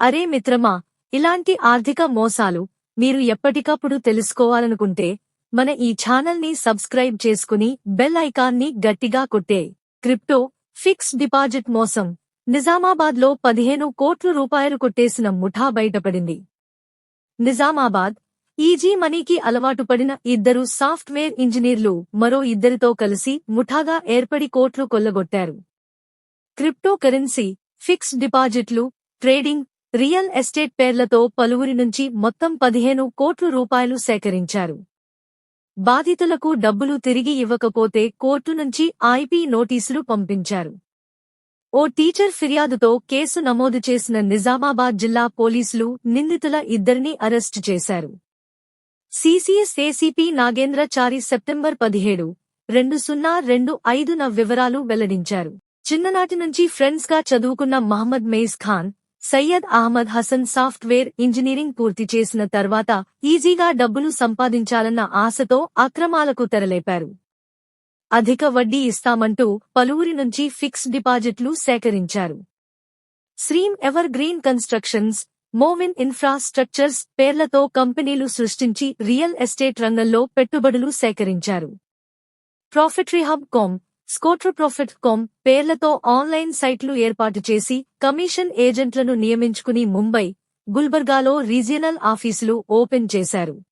అరే మిత్రమా ఇలాంటి ఆర్థిక మోసాలు మీరు ఎప్పటికప్పుడు తెలుసుకోవాలనుకుంటే మన ఈ ఛానల్ని సబ్స్క్రైబ్ చేసుకుని బెల్ ఐకాన్ని గట్టిగా కొట్టే. క్రిప్టో ఫిక్స్ డిపాజిట్ మోసం. నిజామాబాద్లో పదిహేను కోట్లు రూపాయలు కొట్టేసిన ముఠా బయటపడింది. నిజామాబాద్ ఈజీ మనీకి అలవాటు పడిన ఇద్దరు సాఫ్ట్వేర్ ఇంజనీర్లు మరో ఇద్దరితో కలిసి ముఠాగా ఏర్పడి కోట్లు కొల్లగొట్టారు. క్రిప్టో కరెన్సీ ఫిక్స్ డిపాజిట్లు ట్రేడింగ్ రియల్ ఎస్టేట్ పేర్లతో పలువురి నుంచి మొత్తం పదిహేను కోట్ల రూపాయలు సేకరించారు. బాధితులకు డబ్బులు తిరిగి ఇవ్వకపోతే కోర్టు నుంచి ఐపీ నోటీసులు పంపించారు. ఓ టీచర్ ఫిర్యాదుతో కేసు నమోదు చేసిన నిజామాబాద్ జిల్లా పోలీసులు నిందితుల ఇద్దరిని అరెస్టు చేశారు. సీసీఎస్ ఏసీపీ నాగేంద్రచారి సెప్టెంబర్ పదిహేడు రెండు సున్నా రెండు ఐదున వివరాలు వెల్లడించారు. చిన్ననాటి నుంచి ఫ్రెండ్స్గా చదువుకున్న Mohammed maize Khan Syed Ahmed Hasan software engineering పూర్తి చేసిన తర్వాత ఈజీగా డబ్బులు సంపాదించాలన్న ఆశతో అక్రమాలకు తెరలేపారు. అధిక వడ్డీ ఇస్తామంటూ పలువురి నుంచి ఫిక్స్ డిపాజిట్లు సేకరించారు. Shreem evergreen constructions Movin infrastructures పేర్లతో కంపెనీలు సృష్టించి రియల్ ఎస్టేట్ రంగంలో పెట్టుబడులు సేకరించారు. ప్రాఫిటరీ హబ్ కామ్ స్కోట్ర ప్రాఫిట్ కామ్ పేర్లతో ఆన్లైన్ సైట్లు ఏర్పాటు చేసి కమిషన్ ఏజెంట్లను నియమించుకుని ముంబై గుల్బర్గాలో రీజియనల్ ఆఫీసులు ఓపెన్ చేశారు.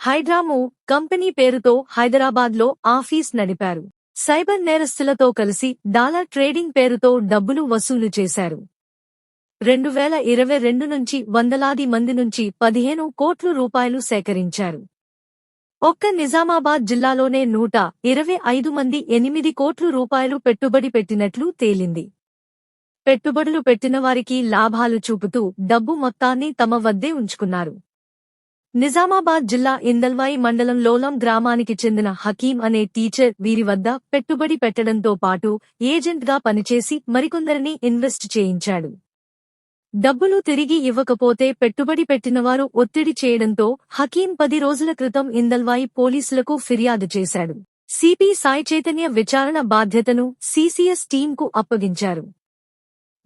హైడ్రాము కంపెనీ పేరుతో హైదరాబాద్లో ఆఫీస్ నడిపారు. సైబర్ నేరస్తులతో కలిసి డాలర్ ట్రేడింగ్ పేరుతో డబ్బులు వసూలు చేశారు. రెండు వేల ఇరవై రెండు నుంచి వందలాది మంది నుంచి పదిహేను కోట్లు రూపాయలు సేకరించారు. ఒక్క నిజామాబాద్ జిల్లాలోనే నూట ఇరవై ఐదు మంది ఎనిమిది కోట్ల రూపాయలు పెట్టుబడి పెట్టినట్లు తేలింది. పెట్టుబడులు పెట్టిన వారికి లాభాలు చూపుతూ డబ్బు మొత్తాన్ని తమ వద్దే ఉంచుకున్నారు. నిజామాబాద్ జిల్లా ఇందల్వాయి మండలం లోలం గ్రామానికి చెందిన హకీం అనే టీచర్ వీరి వద్ద పెట్టుబడి పెట్టడంతో పాటు ఏజెంట్గా పనిచేసి మరికొందరిని ఇన్వెస్ట్ చేయించాడు. డబ్బులు తిరిగి ఇవ్వకపోతే పెట్టుబడి పెట్టినవారు ఒత్తిడి చేయడంతో హకీం పది రోజుల క్రితం ఇందల్వాయి పోలీసులకు ఫిర్యాదు చేశాడు. సిపి సాయి చైతన్య విచారణ బాధ్యతను సీసీఎస్ టీంకు అప్పగించారు.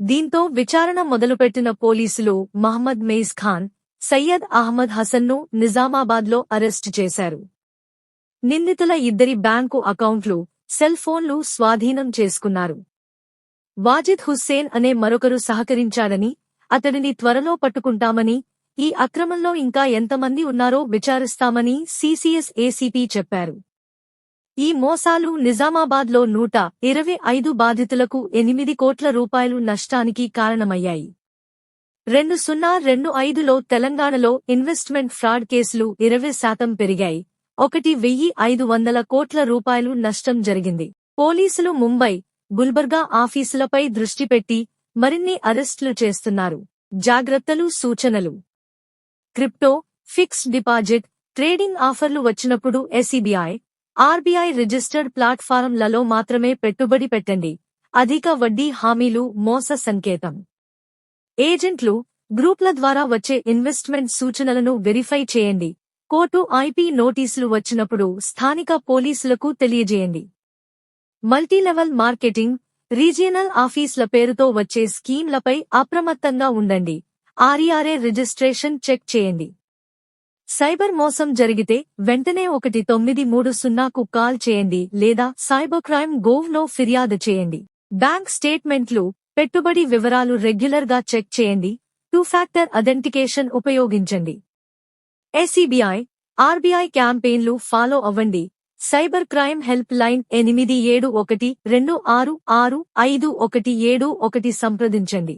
దీంతో విచారణ మొదలుపెట్టిన పోలీసులు మహమ్మద్ మెయిజ్ ఖాన్ సయ్యద్ అహ్మద్ హసన్ను నిజామాబాద్లో అరెస్టు చేశారు. నిందితుల ఇద్దరి బ్యాంకు అకౌంట్లు సెల్ ఫోన్లు స్వాధీనం చేసుకున్నారు. వాజిద్ హుస్సేన్ అనే మరొకరు సహకరించాడని అతడిని త్వరలో పట్టుకుంటామని ఈ అక్రమంలో ఇంకా ఎంతమంది ఉన్నారో విచారిస్తామని సీసీఎస్ ఏసీపీ చెప్పారు. ఈ మోసాలు నిజామాబాద్లో నూట ఇరవై ఐదు బాధితులకు ఎనిమిది కోట్ల రూపాయలు నష్టానికి కారణమయ్యాయి. రెండు సున్నా రెండు ఐదులో తెలంగాణలో ఇన్వెస్ట్మెంట్ ఫ్రాడ్ కేసులు ఇరవై శాతం పెరిగాయి. ఒకటి వెయ్యి ఐదు వందల కోట్ల రూపాయలు నష్టం జరిగింది. పోలీసులు ముంబై గుల్బర్గా ఆఫీసులపై దృష్టి పెట్టి మరిన్ని అరెస్టులు చేస్తున్నారు. జాగ్రత్తలు సూచనలు. క్రిప్టో ఫిక్స్డ్ డిపాజిట్ ట్రేడింగ్ ఆఫర్లు వచ్చినప్పుడు ఎస్ఈబీఐ ఆర్బీఐ రిజిస్టర్డ్ ప్లాట్ఫారంలలో మాత్రమే పెట్టుబడి పెట్టండి. అధిక వడ్డీ హామీలు మోస సంకేతం. ఏజెంట్లు గ్రూప్ల ద్వారా వచ్చే ఇన్వెస్ట్మెంట్ సూచనలను వెరిఫై చేయండి. కోర్టు ఐపీ నోటీసులు వచ్చినప్పుడు స్థానిక పోలీసులకు తెలియజేయండి. మల్టీలెవెల్ మార్కెటింగ్ రీజియనల్ ఆఫీస్ల పేరుతో వచ్చే స్కీమ్లపై అప్రమత్తంగా ఉండండి. R E R A registration check చేయండి. సైబర్ మోసం జరిగితే వెంటనే ఒకటి తొమ్మిది మూడు సున్నాకు కాల్ చేయండి లేదా సైబర్ క్రైమ్ గోవ్లో ఫిర్యాదు చేయండి. బ్యాంక్ స్టేట్మెంట్లు పెట్టుబడి వివరాలు రెగ్యులర్గా చెక్ చేయండి. టూ ఫ్యాక్టర్ అథెంటికేషన్ ఉపయోగించండి. ఎస్ఈబీఐ ఆర్బీఐ క్యాంపెయిన్లు ఫాలో అవ్వండి. సైబర్ క్రైమ్ హెల్ప్ లైన్ ఎనిమిది ఏడు ఒకటి రెండు ఆరు ఆరు ఐదు ఒకటి ఏడు ఒకటి సంప్రదించండి.